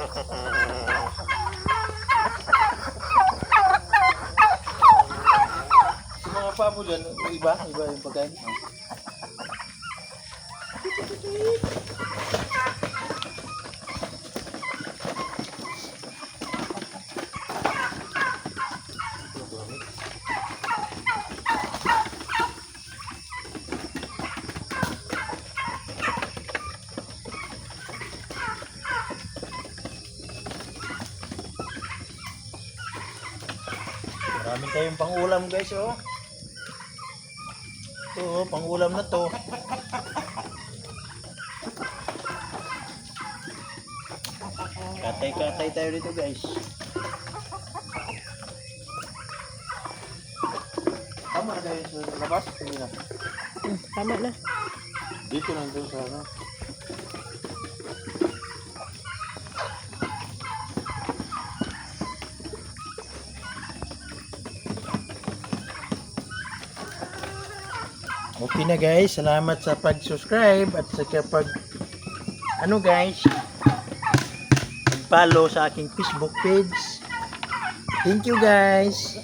Yung mga pamo ano, dyan, iba, iba yung pagkain. Marami tayong pangulam guys oh. Ito oh, pangulam na to. Katay-katay tayo dito guys. Tama na tayo sa labas. Tama na. Dito lang doon sa ano. Okay na guys, salamat sa pag-subscribe at sa kapag ano guys, pag-follow sa aking Facebook page. Thank you guys.